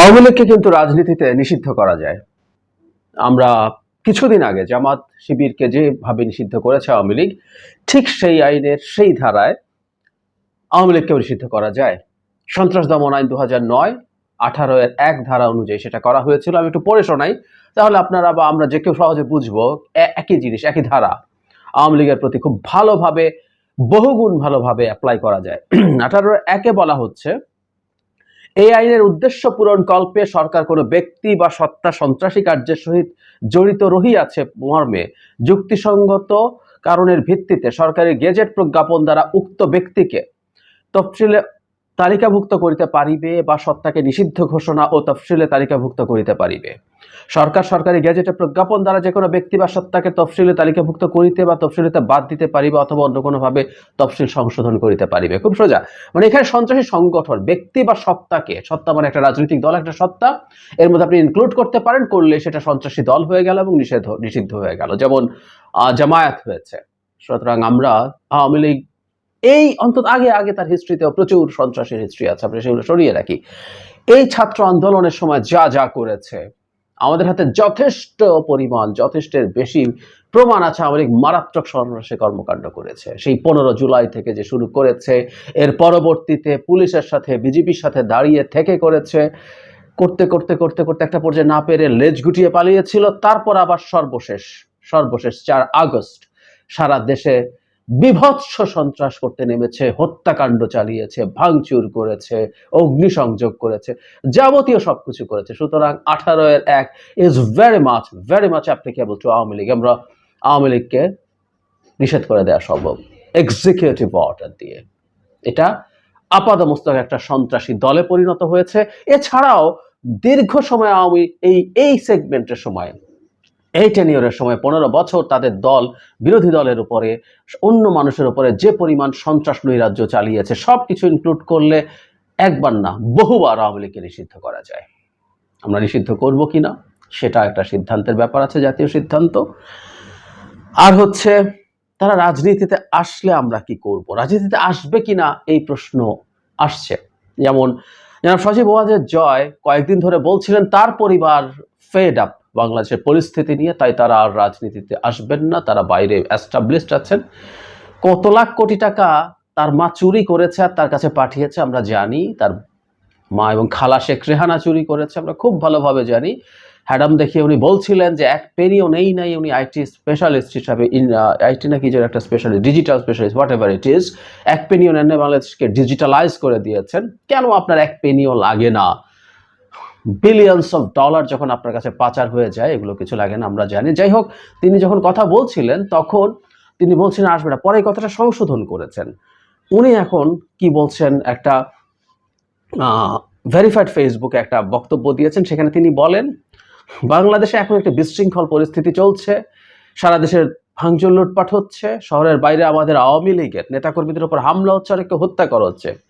আওয়ামী লীগকে কিন্তু রাজনীতিতে নিষিদ্ধ করা যায়। আমরা কিছুদিন আগে জামাত শিবিরকে যেভাবে নিষিদ্ধ করেছে আওয়ামী লীগ, ঠিক সেই আইনের সেই ধারায় আওয়ামী লীগকেও নিষিদ্ধ করা যায়। সন্ত্রাস দমন আইন দু হাজার নয়, আঠারো এর এক ধারা অনুযায়ী সেটা করা হয়েছিল। আমি একটু পড়ে শোনাই, তাহলে আপনারা বা আমরা যে কেউ সহজে বুঝব একই জিনিস, একই ধারা। আওয়ামী লীগের প্রতি খুব ভালোভাবে, বহুগুণ ভালোভাবে অ্যাপ্লাই করা যায়। আঠারো একে বলা হচ্ছে এই আইনের উদ্দেশ্য পূরণ কল্পে সরকার কোনো ব্যক্তি বা সত্তা সন্ত্রাসী কার্যের সহিত জড়িত রহিয়াছে মর্মে। যুক্তিসঙ্গত কারণের ভিত্তিতে সরকারি গেজেট প্রজ্ঞাপন দ্বারা উক্ত ব্যক্তিকে তফসিলে তালিকাভুক্ত করিতে পারিবে বা সত্তাকে নিষিদ্ধ ঘোষণা ও তফসিলে তালিকাভুক্ত করিতে পারিবে। সরকার সরকারি গেজেটে প্রজ্ঞাপন দ্বারা যে কোনো ব্যক্তি বা সত্তাকে তফসিলে তালিকাভুক্ত করিতে বা তফসিলিতে বাদ দিতে পারিবে অথবা অন্য কোনোভাবে তফসিল সংশোধন করিতে পারিবে। খুব সোজা। মানে এখানে সন্ত্রাসী সংগঠন, ব্যক্তি বা সত্তাকে, সত্তা মানে একটা রাজনৈতিক দল, একটা সত্তা, এর মধ্যে আপনি ইনক্লুড করতে পারেন, করলে সেটা সন্ত্রাসী দল হয়ে গেল এবং নিষেধ, নিষিদ্ধ হয়ে গেল। যেমন জামায়াত হয়েছে। সুতরাং আমরা আওয়ামী লীগ, এই অন্তত আগে আগে তার হিস্ট্রিতেও প্রচুর সন্ত্রাসের হিস্ট্রি আছে, আমরা সেগুলো সরিয়ে রাখি। এই ছাত্র আন্দোলনের সময় যা যা করেছে আমাদের হাতে যথেষ্ট পরিমাণ, যথেষ্টের বেশি প্রমাণ আছে আওয়ামী মারাত্মক সন্ত্রাসী কর্মকাণ্ড করেছে। সেই পনেরো জুলাই থেকে যে শুরু করেছে, এর পরবর্তীতে পুলিশের সাথে বিজেপির সাথে দাঁড়িয়ে থেকে করেছে। করতে করতে করতে করতে একটা পর্যায়ে না পেরে লেজ গুটিয়ে পালিয়েছিল। তারপর আবার সর্বশেষ সর্বশেষ চার আগস্ট সারা দেশে বিভৎস সন্ত্রাস করতে নেমেছে, হত্যাকাণ্ড চালিয়েছে, ভাঙচুর করেছে, অগ্নিসংযোগ করেছে, যাবতীয় সবকিছু করেছে। সুতরাং আঠারো এর এক is very much very much applicable to Awami League. আমরা আওয়ামী লীগকে নিষেধ করে দেওয়া সম্ভব। এক্সিকিউটিভ অর্ডার দিয়ে। এটা আপাদমস্তক একটা সন্ত্রাসী দলে পরিণত হয়েছে। এছাড়াও দীর্ঘ সময় আওয়ামী এই এই সেগমেন্টের সময় এই টেনিয়রের সময় পনেরো বছর তাদের দল, বিরোধী দলের উপরে, অন্য মানুষের উপরে যে পরিমাণ সন্ত্রাস নৈরাজ্য চালিয়েছে সব কিছু ইনক্লুড করলে একবার না, বহুবার আওয়ামী লীগকে নিষিদ্ধ করা যায়। আমরা নিষিদ্ধ করব কি না? সেটা একটা সিদ্ধান্তের ব্যাপার আছে, জাতীয় সিদ্ধান্ত। আর হচ্ছে, তারা রাজনীতিতে আসলে আমরা কি করব? রাজনীতিতে আসবে কিনা এই প্রশ্ন আসছে। যেমন যেমন সজীব ওয়াজের জয় কয়েকদিন ধরে বলছিলেন, তার পরিবার ফেড আপ বাংলাদেশের পরিস্থিতি নিয়ে, তাই তারা আর রাজনীতিতে আসবেন না, তারা বাইরে অ্যাস্টাবলিশড আছেন। কত লাখ কোটি টাকা তার মা চুরি করেছে আর তার কাছে পাঠিয়েছে, আমরা জানি। তার মা এবং খালা শেখ রেহানা চুরি করেছে, আমরা খুব ভালোভাবে জানি। হ্যাডাম দেখিয়ে উনি বলছিলেন যে, এক পেনিও নেই নাই, উনি আইটি স্পেশালিস্ট হিসাবে ইন আইটি নাকি যে একটা specialist digital specialist whatever it is এক পেনিও নেন বাংলাদেশকে ডিজিটালাইজ করে দিয়েছেন। কেন আপনার এক পেনিও লাগে না? বিলিয়নস অফ ডলার যখন আপনার কাছে পাচার হয়ে যায়, এগুলো কিছু লাগে না, আমরা জানি। যাই হোক, তিনি যখন কথা বলছিলেন, তখন তিনি বলছিলেন আসবে না। পরে কথাটা সংশোধন করেছেন। উনি এখন কি বলছেন? একটা ভেরিফাইড ফেসবুকে একটা বক্তব্য দিয়েছেন, সেখানে তিনি বলেন, বাংলাদেশে এখন একটা বিশৃঙ্খল পরিস্থিতি চলছে। সারা দেশের ভাঙচুর, লুটপাট হচ্ছে। শহরের বাইরে আমাদের আওয়ামী লীগের নেতাকর্মীদের উপর হামলা হচ্ছে, অনেককে হত্যা করা হচ্ছে।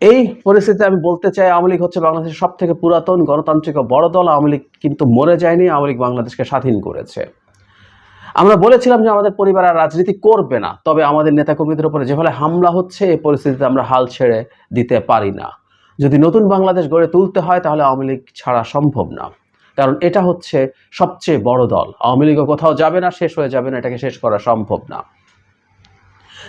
এই পরিস্থিতিতে আমি বলতে চাই, আওয়ামী লীগ হচ্ছে বাংলাদেশের সব থেকে পুরাতন গণতান্ত্রিক বড় দল। আওয়ামী লীগ কিন্তু মরে যায়নি, আওয়ামী লীগ বাংলাদেশকে স্বাধীন করেছে। আমরা বলেছিলাম যে আমাদের পরিবার আর রাজনীতি করবে না, তবে আমাদের নেতাকর্মীদের উপরে যেভাবে হামলা হচ্ছে, এই পরিস্থিতিতে আমরা হাল ছেড়ে দিতে পারি না। যদি নতুন বাংলাদেশ গড়ে তুলতে হয়, তাহলে আওয়ামী লীগ ছাড়া সম্ভব না। কারণ এটা হচ্ছে সবচেয়ে বড় দল। আওয়ামী লীগও কোথাও যাবে না, শেষ হয়ে যাবে না, এটাকে শেষ করা সম্ভব না।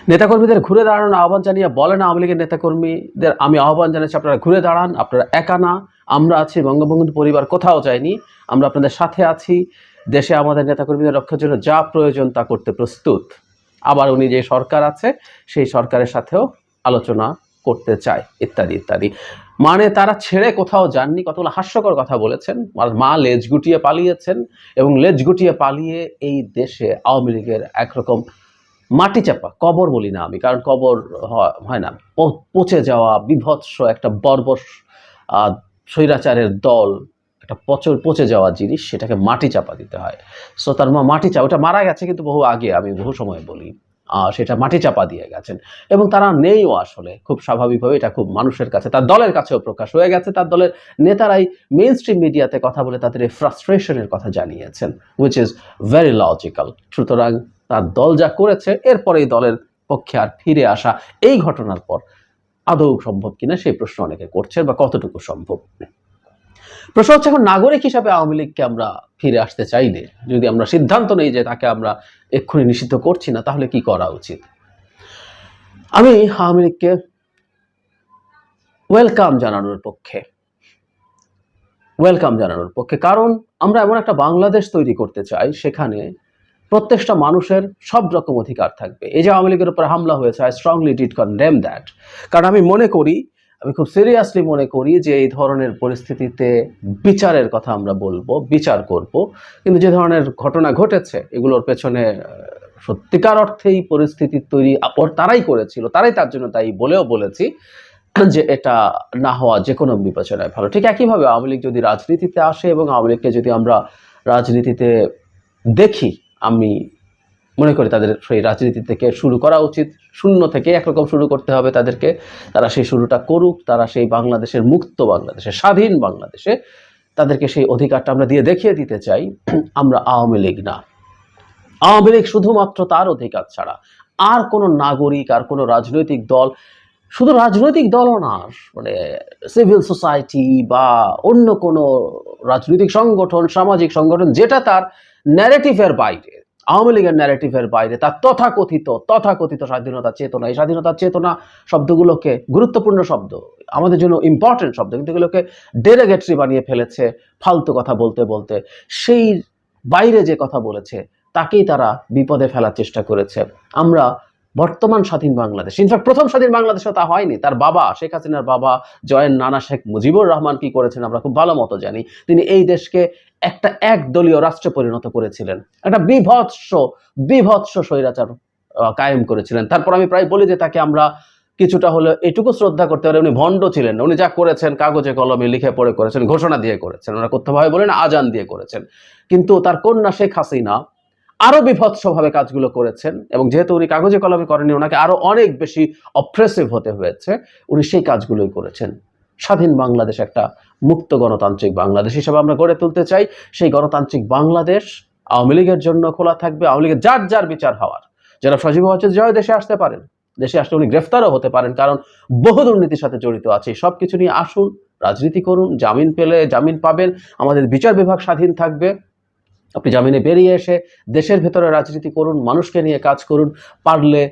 নেতাকর্মীদের ঘুরে দাঁড়ানোর আহ্বান জানিয়ে বলেন আওয়ামী লীগের নেতাকর্মীদের, আমি আহ্বান জানাচ্ছি আপনারা ঘুরে দাঁড়ান, আপনারা একা না, আমরা আছি বঙ্গবন্ধু পরিবার, কোথাও যায়নি আমরা আপনাদের সাথে আছি, দেশে আমাদের নেতাকর্মীদের রক্ষার জন্য যা প্রয়োজন তা করতে প্রস্তুত। আবার উনি যে সরকার আছে, সেই সরকারের সাথেও আলোচনা করতে চায়, ইত্যাদি ইত্যাদি। মানে তারা ছেড়ে কোথাও যাননি, কতগুলো হাস্যকর কথা বলেছেন। মা লেজ গুটিয়ে পালিয়েছেন এবং লেজ গুটিয়ে পালিয়ে এই দেশে আওয়ামী লীগের একরকম মাটি চাপা, কবর বলি না আমি, কারণ কবর হয়- না। পচে যাওয়া, বিভৎস একটা বর্বর স্বৈরাচারের দল, একটা পচর, পচে যাওয়া জিনিস, সেটাকে মাটি চাপা দিতে হয়। সো তার মা মাটি চাপা ওটা মারা গেছে কিন্তু বহু আগে, আমি বহু সময় বলি। সেটা মাটি চাপা দিয়ে গেছেন। এবং তারা নেইও আসলে, খুব স্বাভাবিকভাবে এটা খুব মানুষের কাছে, তার দলের কাছেও প্রকাশ হয়ে গেছে, তার দলের নেতারাই মেইন স্ট্রিম মিডিয়াতে কথা বলে তাদের এই ফ্রাস্ট্রেশনের কথা জানিয়েছেন উইচ ইজ ভেরি লজিক্যাল সুতরাং তার দল যা করেছে এরপরে এই দলের পক্ষে আর ফিরে আসা, এই ঘটনার পর আদৌ সম্ভব কিনা সেই প্রশ্ন অনেকে করছে বা কতটুকু সম্ভব? প্রশ্ন হচ্ছে এখন নাগরিক হিসাবে আওয়ামী লীগকে আমরা ফিরে আসতে চাইলে যদি আমরা সিদ্ধান্ত নেই যে তাকে আমরা এক্ষুনি নিষিদ্ধ করছি না, তাহলে কি করা উচিত? আমি আওয়ামী লীগকে ওয়েলকাম জানানোর পক্ষে ওয়েলকাম জানানোর পক্ষে, কারণ আমরা এমন একটা বাংলাদেশ তৈরি করতে চাই, সেখানে প্রত্যেকটা মানুষের সব রকম অধিকার থাকবে। এই যে আওয়ামী লীগের উপর হামলা হয়েছে I strongly did condemn that কারণ আমি মনে করি, আমি খুব সিরিয়াসলি মনে করি যে এই ধরনের পরিস্থিতিতে বিচারের কথা আমরা বলব, বিচার করব। কিন্তু যে ধরনের ঘটনা ঘটেছে, এগুলোর পেছনে সত্যিকার অর্থেই পরিস্থিতি তৈরি তারাই করেছিল, তারাই তার জন্য তাই বলেও বলেছি যে এটা না হওয়া যে কোনো বিবেচনায় ভালো। ঠিক একইভাবে আওয়ামী লীগ যদি রাজনীতিতে আসে এবং আওয়ামী লীগকে যদি আমরা রাজনীতিতে দেখি আমি মনে করি তাদের সেই রাজনীতি থেকে শুরু করা উচিত। শূন্য থেকে একরকম শুরু করতে হবে তাদেরকে। তারা সেই শুরুটা করুক, তারা সেই বাংলাদেশের মুক্ত বাংলাদেশে, স্বাধীন বাংলাদেশে তাদেরকে সেই অধিকারটা আমরা দিয়ে দেখিয়ে দিতে চাই। আমরা আওয়ামী লীগ না। আওয়ামী লীগ শুধুমাত্র তার অধিকার ছাড়া আর কোনো নাগরিক আর কোনো রাজনৈতিক দল শুধু রাজনৈতিক দলও না মানে সিভিল সোসাইটি বা অন্য কোনো রাজনৈতিক সংগঠন, সামাজিক সংগঠন, যেটা তার ন্যারেটিভের বাইরে, আওয়ামী লীগের ন্যারেটিভের বাইরে, তার তথাকথিত তথাকথিত স্বাধীনতা চেতনা, এই স্বাধীনতা চেতনা শব্দগুলোকে গুরুত্বপূর্ণ শব্দ, আমাদের জন্য ইম্পর্টেন্ট শব্দ, কিন্তু এগুলোকে ডেরেগেটরি বানিয়ে ফেলেছে ফালতু কথা বলতে বলতে। সেই বাইরে যে কথা বলেছে, তাকেই তারা বিপদে ফেলার চেষ্টা করেছে। আমরা বর্তমান স্বাধীন বাংলাদেশ। ইনফ্যাক্ট প্রথম স্বাধীন বাংলাদেশে তা হয়নি। তার বাবা শেখ হাসিনার বাবা জয়ের নানা শেখ মুজিবুর রহমান কি করেছেন আমরা খুব ভালো মতো জানি। তিনি এই দেশকে একটা একদলীয় রাষ্ট্রে পরিণত করেছিলেন। একটা বিভৎস বিভৎস স্বৈরাচার কায়েম করেছিলেন। তারপর আমি প্রায় বলি যে তাকে আমরা কিছুটা হলে এটুকু শ্রদ্ধা করতে পারি। উনি ভণ্ড ছিলেন উনি যা করেছেন, কাগজে, কলমে লিখে পড়ে করেছেন, ঘোষণা দিয়ে করেছেন। ওনারা করতেভাবে বলেন আজান দিয়ে করেছেন। কিন্তু তার কন্যা শেখ হাসিনা আরও বিভৎসভাবে কাজগুলো করেছেন এবং যেহেতু উনি কাগজে কলমে করেননি, ওনাকে আরও অনেক বেশি অপ্রেসিভ হতে হয়েছে, উনি সেই কাজগুলোই করেছেন। স্বাধীন বাংলাদেশ একটা মুক্ত গণতান্ত্রিক বাংলাদেশ হিসেবে আমরা গড়ে তুলতে চাই। সেই গণতান্ত্রিক বাংলাদেশ আওয়ামী লীগের জন্য খোলা থাকবে। আওয়ামী লীগের যার যার বিচার হওয়ার। যারা সজীব হচ্ছে, জয় দেশে আসতে পারেন। দেশে আসলে উনি গ্রেফতারও হতে পারেন, কারণ বহু দুর্নীতির সাথে জড়িত আছে। সব কিছু নিয়ে আসুন, রাজনীতি করুন, জামিন পেলে জামিন পাবেন। আমাদের বিচার বিভাগ স্বাধীন থাকবে। আপনি জামিনে বেরিয়ে এসে দেশের ভেতরে রাজনীতি করুন, মানুষকে নিয়ে কাজ করুন, পারলে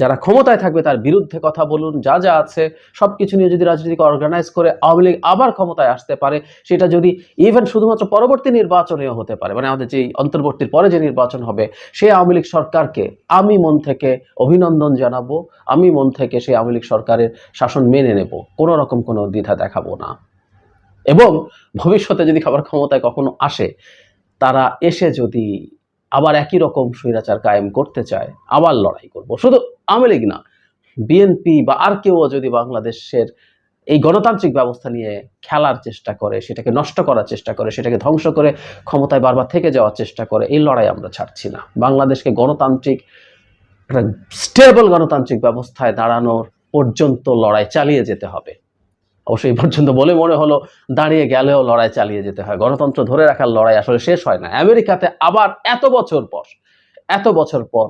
যারা ক্ষমতায় থাকবে তার বিরুদ্ধে কথা বলুন, যা যা আছে সব কিছু নিয়ে যদি রাজনীতিকে অর্গানাইজ করে আওয়ামী লীগ আবার ক্ষমতায় আসতে পারে, সেটা যদি ইভেন শুধুমাত্র পরবর্তী নির্বাচনেও হতে পারে। মানে আমাদের যে অন্তর্বর্তীর পরে যে নির্বাচন হবে সেই আওয়ামী লীগ সরকারকে আমি মন থেকে অভিনন্দন জানাব, আমি মন থেকে সেই আওয়ামী লীগ সরকারের শাসন মেনে নেব, কোনো রকম কোনো দ্বিধা দেখাবো না। এবং ভবিষ্যতে যদি খাবার ক্ষমতায় কখনো আসে তারা এসে যদি আবার একই রকম স্বৈরাচার কায়েম করতে চায়, আবার লড়াই করব। শুধু আওয়ামী লীগ না, বিএনপি বা আর কেউ যদি বাংলাদেশের এই গণতান্ত্রিক ব্যবস্থা নিয়ে খেলার চেষ্টা করে, সেটাকে নষ্ট করার চেষ্টা করে, সেটাকে ধ্বংস করে ক্ষমতায় বারবার থেকে যাওয়ার চেষ্টা করে, এই লড়াই আমরা ছাড়ছি না। বাংলাদেশকে গণতান্ত্রিক স্টেবল গণতান্ত্রিক ব্যবস্থায় দাঁড়ানোর পর্যন্ত লড়াই চালিয়ে যেতে হবে। অবশ্যই এই পর্যন্ত বলে মনে হলো, দাঁড়িয়ে গেলেও লড়াই চালিয়ে যেতে হয়। গণতন্ত্র ধরে রাখার লড়াই আসলে শেষ হয় না। আমেরিকাতে আবার এত বছর পর, এত বছর পর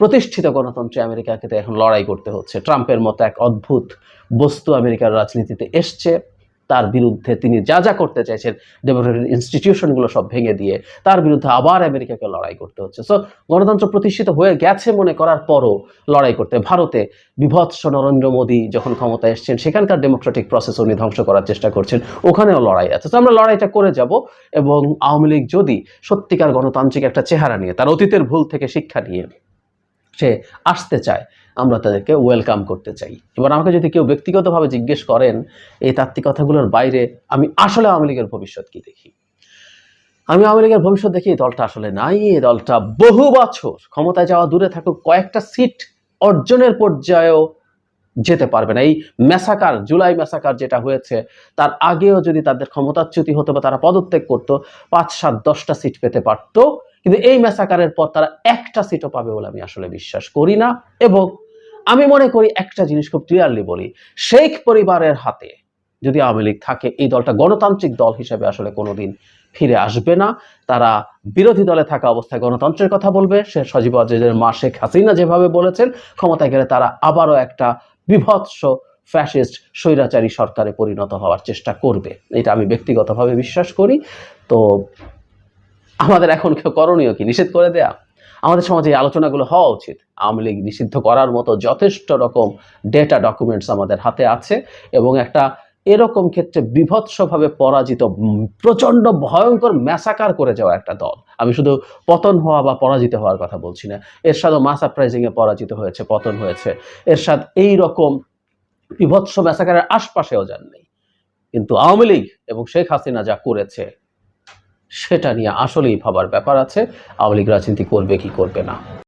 প্রতিষ্ঠিত গণতন্ত্রে আমেরিকাকে এখন লড়াই করতে হচ্ছে। ট্রাম্পের মতো এক অদ্ভুত বস্তু আমেরিকার রাজনীতিতে এসছে। তার বিরুদ্ধে তিনি যা যা করতে চাইছেন ডেমোক্রেটিক ইনস্টিটিউশনগুলো সব ভেঙে দিয়ে তার বিরুদ্ধে আবার আমেরিকাকে লড়াই করতে হচ্ছে। সো গণতন্ত্র প্রতিষ্ঠিত হয়ে গেছে মনে করার পরও লড়াই করতে। ভারতে বিভৎস নরেন্দ্র মোদী যখন ক্ষমতায় এসছেন, সেখানকার ডেমোক্রেটিক প্রসেস উনি ধ্বংস করার চেষ্টা করছেন। ওখানেও লড়াই আছে। তো আমরা লড়াইটা করে যাব এবং আওয়ামী লীগ যদি সত্যিকার গণতান্ত্রিক একটা চেহারা নিয়ে, তার অতীতের ভুল থেকে শিক্ষা নিয়ে সে আসতে চায়, আমরা তাদেরকে ওয়েলকাম করতে চাই। এবার আমাকে যদি কেউ ব্যক্তিগতভাবে জিজ্ঞেস করেন, এই তাত্ত্বিকতাগুলোর বাইরে আমি আসলে আওয়ামী লীগের ভবিষ্যৎ কি দেখি? আমি আওয়ামী লীগের ভবিষ্যৎ দেখি, এই দলটা আসলে নাই, এই দলটা বহু বছর ক্ষমতায় যাওয়া, দূরে থাকুক, কয়েকটা সিট অর্জনের পর্যায়েও যেতে পারবে না। এই মেসাকার জুলাই মেসাকার যেটা হয়েছে, তার আগেও যদি তাদের ক্ষমতাচ্যুতি হতো বা তারা পদত্যাগ করতো, পাঁচ, সাত, দশটা সিট পেতে পারতো কিন্তু এই ম্যাসাকারের পর তারা একটা সিটও পাবে বলে আমি আসলে বিশ্বাস করি না এবং আমি মনে করি একটা জিনিস খুব ক্লিয়ারলি বলি, শেখ পরিবারের হাতে যদি আওয়ামী লীগ থাকে, এই দলটা গণতান্ত্রিক দল হিসেবে আসলে কোনোদিন ফিরে আসবে না। তারা বিরোধী দলে থাকা অবস্থায় গণতন্ত্রের কথা বলবে। সে সজীব অজয়ের মা শেখ হাসিনা যেভাবে বলেছেন, ক্ষমতায় গেলে তারা আবারও একটা বিভৎস ফ্যাসিস্ট স্বৈরাচারী সরকারে পরিণত হওয়ার চেষ্টা করবে। এটা আমি ব্যক্তিগতভাবে বিশ্বাস করি। তো আমাদের এখন করণীয় কি? নিষেধ করে দেয়া? আমাদের সমাজে এই আলোচনাগুলো হওয়া উচিত। আওয়ামী লীগ নিষিদ্ধ করার মতো যথেষ্ট রকম ডেটা ডকুমেন্টস আমাদের হাতে আছে এবং একটা এরকম ক্ষেত্রে বিভৎসভাবে পরাজিত প্রচণ্ড ভয়ঙ্কর ম্যাসাকার করে যাওয়া একটা দল। আমি শুধু পতন হওয়া বা পরাজিত হওয়ার কথা বলছি না। এরশাদও মাস আপরাইজিংয়ে পরাজিত হয়েছে, পতন হয়েছে। এরশাদ এই রকম বিভৎস ম্যাসাকারের আশপাশেও যাননি। কিন্তু আওয়ামী লীগ এবং শেখ হাসিনা যা করেছে সেটা নিয়ে আসলেই ভাবার ব্যাপার আছে। আওয়ামী লীগ রাজনীতি করবে কি করবে না।